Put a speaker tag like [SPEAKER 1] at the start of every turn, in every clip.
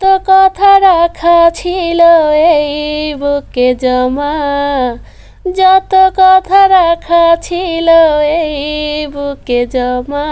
[SPEAKER 1] যত কথা রাখা ছিল এই বুকে জমা। যত কথা রাখা ছিল এই বুকে জমা।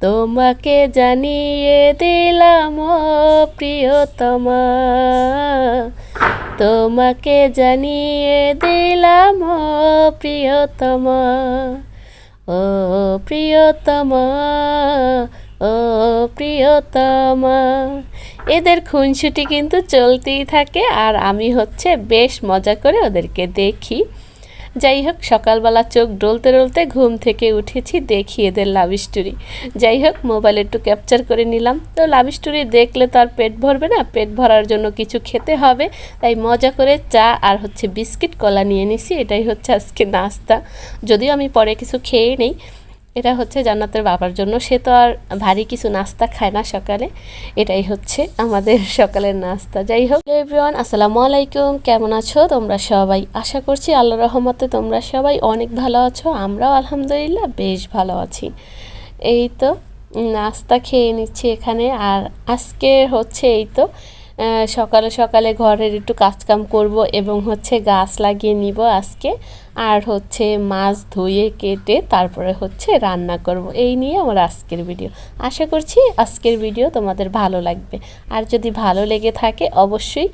[SPEAKER 1] তোমাকে জানিয়ে দিলাম প্রিয়তমা। তোমাকে জানিয়ে দিলাম প্রিয়তমা। ও প্রিয়তমা ও প্রিয়তমা। এদের খুনসুটি কিন্তু চলতেই থাকে আর আমি হচ্ছে বেশ মজা করে ওদেরকে দেখি। যাই হোক, সকালবেলা চোখ ডলতে ডলতে ঘুম থেকে উঠেছি, দেখি এদের লাভ স্টোরি যাই হোক মোবাইল একটু ক্যাপচার করে নিলাম। তো লাভ স্টোরি দেখলে তো আর পেট ভরবে না, পেট ভরার জন্য কিছু খেতে হবে। তাই মজা করে চা আর হচ্ছে বিস্কিট কলা নিয়ে নিছি, এটাই হচ্ছে আজকে নাস্তা। যদিও আমি পরে কিছু খেয়ে নেই এটা হচ্ছে জান্নাতের বাবার জন্য। সে তো আর ভারী কিছু নাস্তা খায় না সকালে। এটাই হচ্ছে আমাদের সকালের নাস্তা। যাই হোক এভরিওয়ান আসসালামু আলাইকুম। কেমন আছো? তোমরা সবাই আশা করছি আল্লাহ রহমতে তোমরা সবাই অনেক ভালো আছো। আমরাও আলহামদুলিল্লাহ বেশ ভালো আছি। এই তো নাস্তা খেয়ে নিচ্ছি এখানে। আর আজকে হচ্ছে এই তো সকালে সকালে ঘরের একটু কাজকাম করব এবং হচ্ছে গাছ লাগিয়ে নিব আজকে। আর হচ্ছে মাছ ধুয়ে কেটে তারপরে হচ্ছে রান্না করব। এই নিয়ে আমার আজকের ভিডিও। আশা করছি আজকের ভিডিও তোমাদের ভালো লাগবে। আর যদি ভালো লেগে থাকে অবশ্যই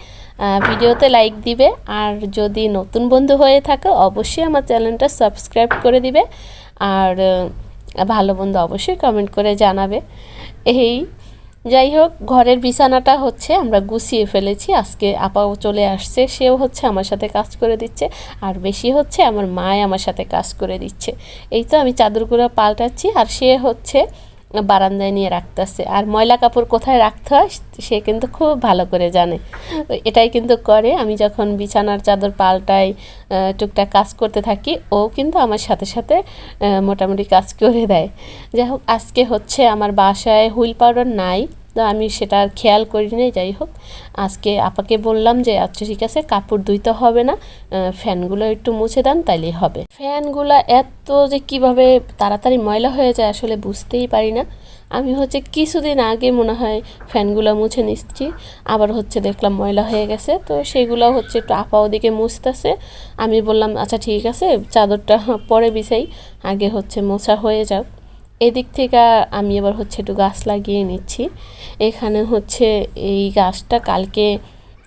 [SPEAKER 1] ভিডিওতে লাইক দিবে। আর যদি নতুন বন্ধু হয়ে থাকো, অবশ্যই আমার চ্যানেলটা সাবস্ক্রাইব করে দিবে। আর ভালো বন্ধু অবশ্যই কমেন্ট করে জানাবে। এই যাই হোক ঘরের বিছানাটা হচ্ছে, আমরা গুছিয়ে ফেলেছি। আজকে আপাও চলে আসছে, সেও হচ্ছে আমার সাথে কাজ করে দিচ্ছে, আর বেশি হচ্ছে আমার মায় আমার সাথে কাজ করে দিচ্ছে। এই তো আমি চাদরগুলো পাল্টাচ্ছি, আর সে হচ্ছে বারান্দায় নিয়ে রাখতেছে আর ময়লা কাপড় কোথায় রাখতে হয় সে কিন্তু খুব ভালো করে জানে। এটাই কিন্তু করে, আমি যখন বিছানার চাদর পাল্টাই টুকটাক কাজ করতে থাকি, ও কিন্তু আমার সাথে সাথে মোটামুটি কাজ করে দেয়। যাই হোক, আজকে হচ্ছে আমার বাসায় হুইল পাউডার নাই। তো আমি সেটা আর খেয়াল করি নাই যাই হোক। আজকে আপাকে বললাম যে আচ্ছা ঠিক আছে, কাপড় ধুইতে হবে না ফ্যানগুলো একটু মুছে দেন, তাইলেই হবে। ফ্যানগুলো এত যে কীভাবে তাড়াতাড়ি ময়লা হয়ে যায়, আসলে বুঝতেই পারি না। আমি হচ্ছে কিছুদিন আগে মনে হয় ফ্যানগুলো মুছে নিচ্ছি, আবার হচ্ছে দেখলাম ময়লা হয়ে গেছে, তো সেগুলো হচ্ছে একটু আপা ওদিকে মুছতেছে। আমি বললাম আচ্ছা ঠিক আছে, চাদরটা পরে বিছাই, আগে হচ্ছে মোছা হয়ে যাক। এদিক থেকে আমি এবার হচ্ছে একটু গাছ লাগিয়ে নিচ্ছি। এখানে হচ্ছে এই গাছটা কালকে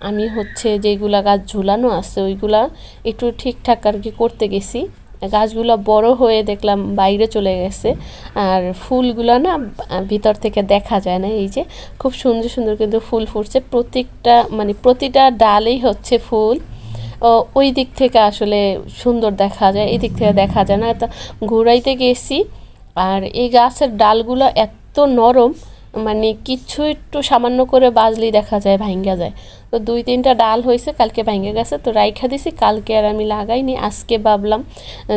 [SPEAKER 1] আমি হচ্ছে যেগুলা গাছ ঝুলানো আছে, ওইগুলা একটু ঠিকঠাক আর কি করতে গেছি। গাছগুলো বড় হয়ে দেখলাম বাইরে চলে গেছে। আর ফুলগুলো না ভিতর থেকে দেখা যায় না, এই যে খুব সুন্দর সুন্দর কিন্তু ফুল ফুটছে। প্রত্যেকটা মানে প্রতিটা ডালেই হচ্ছে ফুল। ওই দিক থেকে আসলে সুন্দর দেখা যায় এই দিক থেকে দেখা যায় না। তা ঘুরাইতে গেছি। আর এই গাছের ডালগুলো এত নরম মানে কিছু একটু সামান্য করে বাজলেই দেখা যায় ভাঙ্গা যায়। তো দুই তিনটা ডাল হয়েছে, কালকে ভাঙ্গে গেছে, তো রাইখা দিছি, কালকে আর আমি লাগাইনি আজকে ভাবলাম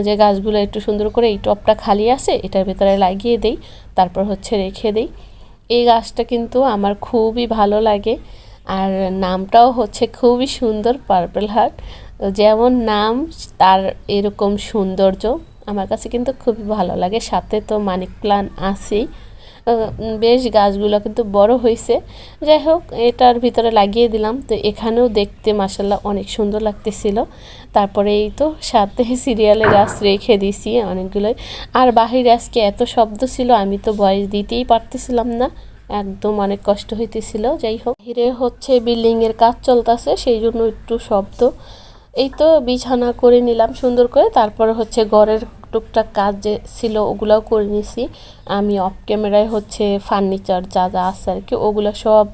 [SPEAKER 1] যে গাছগুলো একটু সুন্দর করে এই টপটা খালি আছে, এটার ভেতরে লাগিয়ে দেই, তারপর হচ্ছে রেখে দেই। এই গাছটা কিন্তু আমার খুবই ভালো লাগে, আর নামটাও হচ্ছে খুবই সুন্দর, পার্পেল হার্ট। যেমন নাম, তার এরকম সৌন্দর্য। আমার কাছে কিন্তু খুবই ভালো লাগে। সাথে তো মানিক প্লান আছেই। বেশ গাছগুলো কিন্তু বড় হয়েছে যাই হোক, এটার ভিতরে লাগিয়ে দিলাম। তো এখানেও দেখতে মাসাল্লাহ অনেক সুন্দর লাগতেছিল। তারপরে এই তো সাথে সিরিয়ালে গাছ রেখে দিছি অনেকগুলোই। আর বাহিরে আজকে এত শব্দ ছিল, আমি তো বয়স দিতেই পারতেছিলাম না। একদম অনেক কষ্ট হইতেছিল। যাই হোক হিরে হচ্ছে বিল্ডিংয়ের কাজ চলতেছে সেই জন্য একটু শব্দ। এই তো বিছানা করে নিলাম সুন্দর করে। তারপর হচ্ছে ঘরের টুকটাক কাজ যে ছিল ওগুলাও করে নিছি। আমি অফ ক্যামেরায় হচ্ছে ফার্নিচার যা যা আছে আর কি, ওগুলো সব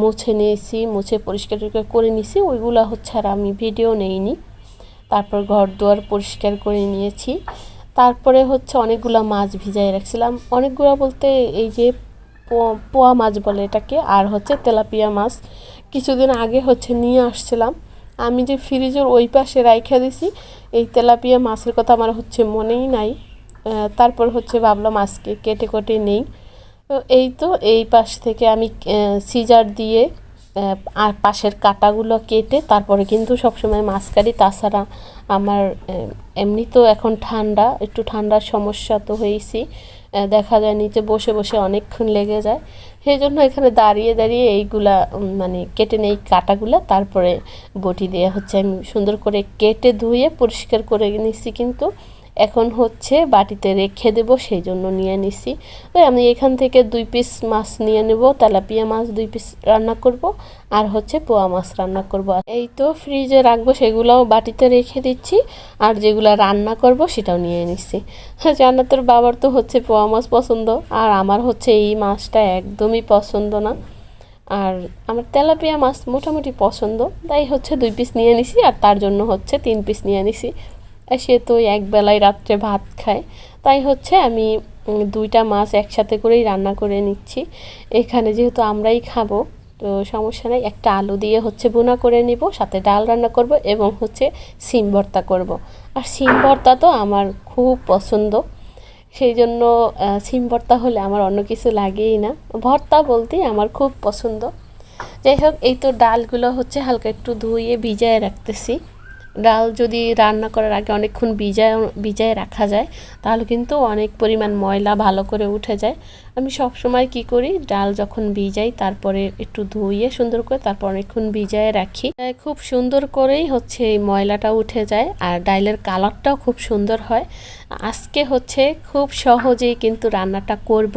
[SPEAKER 1] মুছে নিয়েছি, মুছে পরিষ্কার টরিষ্কার করে নিছি। ওইগুলো হচ্ছে আর আমি ভিডিও নেইনি। তারপর ঘর দুয়ার পরিষ্কার করে নিয়েছি। তারপরে হচ্ছে অনেকগুলো মাছ ভিজাই রাখছিলাম। অনেকগুলো বলতে এই যে পোয়া মাছ বলে এটাকে, আর হচ্ছে তেলাপিয়া মাছ। কিছুদিন আগে হচ্ছে নিয়ে আসছিলাম। আমি যে ফ্রিজের ওই পাশে রাইখা দিছি, এই তেলাপিয়া মাছের কথা আমার হচ্ছে মনেই নাই। তারপর হচ্ছে ভাবলাম আজকে কেটে কেটে নেই। তো এই তো এই পাশ থেকে আমি সিজার দিয়ে আর পাশের কাটাগুলো কেটে তারপরে কিন্তু সবসময় মাছ কাটি তাছাড়া আমার এমনি তো এখন ঠান্ডা, একটু ঠান্ডার সমস্যা তো হয়েছি। দেখা যায় নিচে বসে বসে অনেকক্ষণ লেগে যায়। সেই জন্য এখানে দাঁড়িয়ে দাঁড়িয়ে এইগুলা মানে কেটে নেই কাটাগুলা, তারপরে বটি দিয়ে হচ্ছে। আমি সুন্দর করে কেটে ধুয়ে পরিষ্কার করে নিচ্ছি কিন্তু এখন হচ্ছে বাটিতে রেখে দেবো সেই জন্য নিয়ে নিছি। ওই আমি এখান থেকে দুই পিস মাছ নিয়ে নেব, তেলাপিয়া মাছ দুই পিস রান্না করব, আর হচ্ছে পোয়া মাছ রান্না করব। এই তো ফ্রিজে রাখব, সেগুলোও বাটিতে রেখে দিচ্ছি, আর যেগুলো রান্না করব সেটাও নিয়ে নিচ্ছি জান্নাতের বাবার তো হচ্ছে পোয়া মাছ পছন্দ, আর আমার হচ্ছে এই মাছটা একদমই পছন্দ না। আর আমার তেলাপিয়া মাছ মোটামুটি পছন্দ, তাই হচ্ছে দুই পিস নিয়ে নিছি, আর তার জন্য হচ্ছে তিন পিস নিয়ে নিছি। সে তো এক বেলায় রাত্রে ভাত খায়। তাই হচ্ছে আমি দুইটা মাছ একসাথে করেই রান্না করে নিচ্ছি। এখানে যেহেতু আমরাই খাব, তো সমস্যা নেই, একটা আলু দিয়ে হচ্ছে বোনা করে নিব, সাথে ডাল রান্না করব এবং হচ্ছে সিম ভর্তা করব। আর সিম ভর্তা তো আমার খুব পছন্দ। সেই জন্য সিম ভর্তা হলে আমার অন্য কিছু লাগেই না। ভর্তা বলতেই আমার খুব পছন্দ। যাই হোক, এই তো ডালগুলো হচ্ছে হালকা একটু ধুয়ে ভিজায় রাখতেছি। ডাল যদি রান্না করার আগে অনেকক্ষণ ভিজায় ভিজায় রাখা যায়, তাহলে কিন্তু অনেক পরিমাণ ময়লা ভালো করে উঠে যায়। আমি সব সময় কি করি, ডাল যখন ভিজাই তারপরে একটু ধুয়ে সুন্দর করে তারপর অনেকক্ষণ ভিজায় রাখি। খুব সুন্দর করেই হচ্ছে এই ময়লাটা উঠে যায় আর ডালের কালারটাও খুব সুন্দর হয়। আজকে হচ্ছে খুব সহজেই কিন্তু রান্নাটা করব।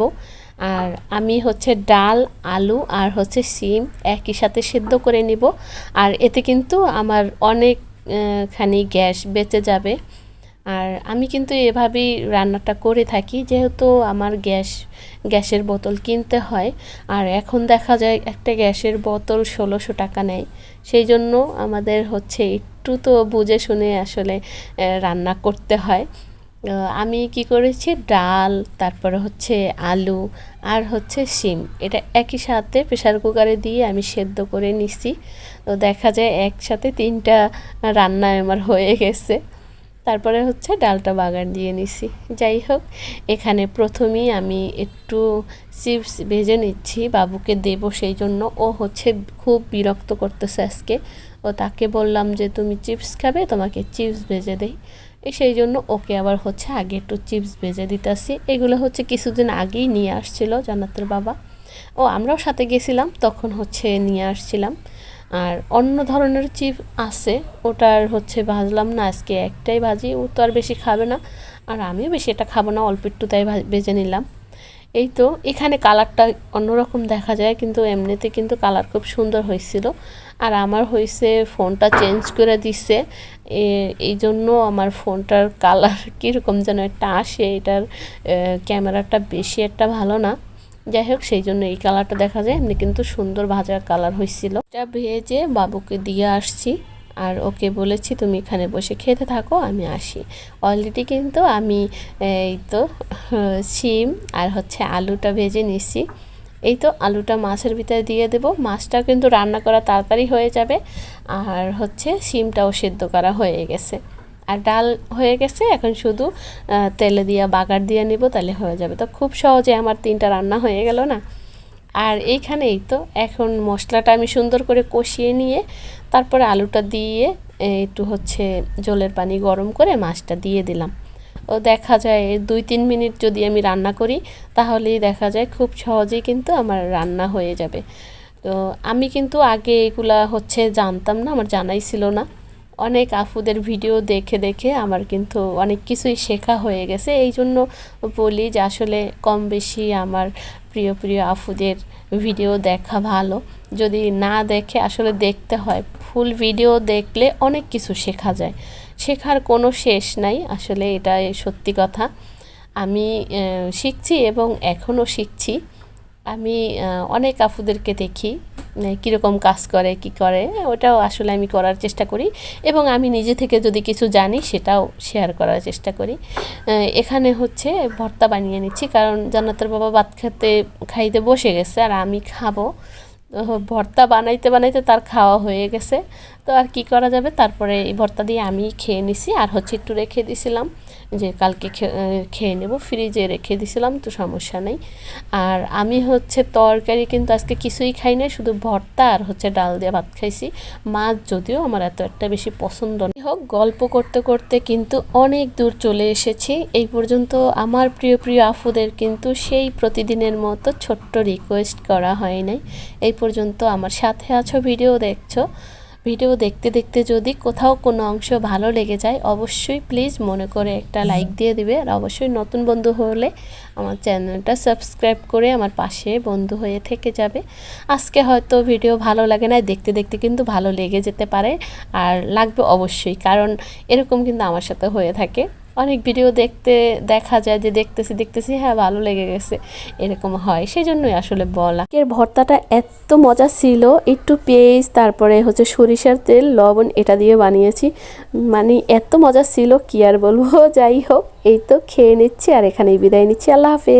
[SPEAKER 1] আর আমি হচ্ছে ডাল, আলু আর হচ্ছে সিম একই সাথে সেদ্ধ করে নিব। আর এতে কিন্তু আমার অনেক খানি গ্যাস বেঁচে যাবে। আর আমি কিন্তু এভাবেই রান্নাটা করে থাকি, যেহেতু আমার গ্যাস, গ্যাসের বোতল কিনতে হয়। আর এখন দেখা যায় একটা গ্যাসের বোতল ষোলোশো টাকা নেয়। সেই জন্য আমাদের হচ্ছে একটু তো বুঝে শুনে আসলে রান্না করতে হয়। আমি কি করেছি? ডাল, তারপরে হচ্ছে আলু আর হচ্ছে শিম। এটা একই সাথে প্রেসার কুকারে দিয়ে আমি সেদ্ধ করে নিছি। তো দেখা যায় একসাথে তিনটা রান্না আমার হয়ে গেছে। তারপরে হচ্ছে ডালটা বাগার দিয়ে নিছি। যাই হোক, এখানে প্রথমেই আমি একটু চিপস ভেজে নিচ্ছি। বাবুকে দেব সেই জন্য। ও হচ্ছে খুব বিরক্ত করতেছে আজকে। ও তাকে বললাম যে, তুমি চিপস খাবে? তোমাকে চিপস ভেজে দেই। সেই জন্য ওকে আবার হচ্ছে আগে একটু চিপস ভেজে দিতেছি। এগুলো হচ্ছে কিছুদিন আগেই নিয়ে আসছিল জান্নাতের বাবা। ও আমরাও সাথে গেছিলাম, তখন হচ্ছে নিয়ে আসছিলাম। আর অন্য ধরনের চিপ আছে, ওটার হচ্ছে ভাজলাম না, আজকে একটাই ভাজি, ও তো আর বেশি খাবে না। আর আমিও বেশি এটা খাব না, অল্প একটু তাই ভেজে নিলাম। এই তো, এখানে কালারটা অন্যরকম দেখা যায়, কিন্তু এমনিতে কিন্তু কালার খুব সুন্দর হয়েছিল। আর আমার হয়েছে ফোনটা চেঞ্জ করে দিচ্ছে এ- এই জন্য আমার ফোনটার কালার কীরকম যেন একটা আসে, এটার ক্যামেরাটা বেশি একটা ভালো না। যাই হোক, সেই জন্য এই কালারটা দেখা যায়, এমনি কিন্তু সুন্দর ভাজার কালার হয়েছিল। এটা ভেজে বাবুকে দিয়ে আসছি। আর ওকে বলেছি, তুমি এখানে বসে খেতে থাকো, আমি আসি। অলরেডি কিন্তু আমি, এই তো, শিম আর হচ্ছে আলুটা ভেজে নিছি। এই তো, আলুটা মাছের ভিতরে দিয়ে দেব। মাছটা কিন্তু রান্না করা তাড়াতাড়ি হয়ে যাবে। আর হচ্ছে শিমটাও সেদ্ধ করা হয়ে গেছে। আর ডাল হয়ে গেছে, এখন শুধু তেলে দিয়ে বাগার দিয়ে নিব, তাহলে হয়ে যাবে। তো খুব সহজে আমার তিনটা রান্না হয়ে গেল না? আর এইখানেই তো এখন মশলাটা আমি সুন্দর করে কষিয়ে নিয়ে তারপরে আলুটা দিয়ে একটু হচ্ছে জলের পানি গরম করে মাছটা দিয়ে দিলাম। ও দেখা যায় দুই তিন মিনিট যদি আমি রান্না করি তাহলেই দেখা যায় খুব সহজেই কিন্তু আমার রান্না হয়ে যাবে। তো আমি কিন্তু আগে এগুলা হচ্ছে জানতাম না, আমার জানাই ছিল না। অনেক আফুদের ভিডিও দেখে দেখে আমার কিন্তু অনেক কিছুই শেখা হয়ে গেছে। এই জন্য বলি যে আসলে কম বেশি আমার প্রিয় প্রিয় আফুদের ভিডিও দেখা ভালো। যদি না দেখে আসলে দেখতে হয়, ফুল ভিডিও দেখলে অনেক কিছু শেখা যায়। শেখার কোনো শেষ নাই, আসলে এটা সত্যি কথা। আমি শিখছি এবং এখনও শিখছি। আমি অনেক আফুদেরকে দেখি। কীরকম কাজ করে, কি করে, ওটাও আসলে আমি করার চেষ্টা করি। এবং আমি নিজে থেকে যদি কিছু জানি, সেটাও শেয়ার করার চেষ্টা করি। এখানে হচ্ছে ভর্তা বানিয়ে নিচ্ছি, কারণ জান্নাতের বাবা ভাত খেতে, খাইতে বসে গেছে, আর আমি খাব। ভর্তা বানাইতে বানাইতে তার খাওয়া হয়ে গেছে। তো আর কি করা যাবে? তারপরে এই ভর্তা দিয়ে আমি খেয়ে নিছি, আর হচ্ছে একটু রেখে দিছিলাম। যে কালকে খেয়ে নেব ফ্রিজে রেখে দিছিলাম, তো সমস্যা নেই। আর আমি হচ্ছে তরকারি কিন্তু আজকে কিছুই খাই না শুধু ভর্তা আর হচ্ছে ডাল দিয়ে ভাত খাইছি। মাছ যদিও আমার এত একটা বেশি পছন্দ না। হোক গল্প করতে করতে কিন্তু অনেক দূর চলে এসেছি। এই পর্যন্ত আমার প্রিয় প্রিয় আফুদের কিন্তু সেই প্রতিদিনের মতো ছোট্ট রিকোয়েস্ট করা হয় নাই। এই পর্যন্ত আমার সাথে আছো ভিডিও দেখছ। ভিডিও দেখতে দেখতে যদি কোথাও কোনো অংশ ভালো লেগে যায় অবশ্যই প্লিজ মনে করে একটা লাইক দিয়ে দিবে। আর অবশ্যই নতুন বন্ধু হলে আমার চ্যানেলটা সাবস্ক্রাইব করে আমার পাশে বন্ধু হয়ে থেকে যাবে। আজকে হয়তো ভিডিও ভালো লাগে না দেখতে দেখতে কিন্তু ভালো লেগে যেতে পারে। আর লাগবে অবশ্যই কারণ এরকম কিন্তু আমার সাথে হয়ে থাকে। অনেক ভিডিও দেখতে, দেখা যায় যে দেখতেছি দেখতেছি হ্যাঁ ভালো লেগে গেছে, এরকম হয়। সেই জন্যই আসলে বলা। এর ভর্তাটা এত মজা ছিল, একটু পেঁয়াজ তারপরে হচ্ছে সরিষার তেল, লবণ, এটা দিয়ে বানিয়েছি। মানে এত মজা ছিল, কি আর বলব? যাই হোক, এই তো, খেয়ে নিচ্ছি আর এখানেই বিদায় নিচ্ছি। আল্লাহ হাফেজ।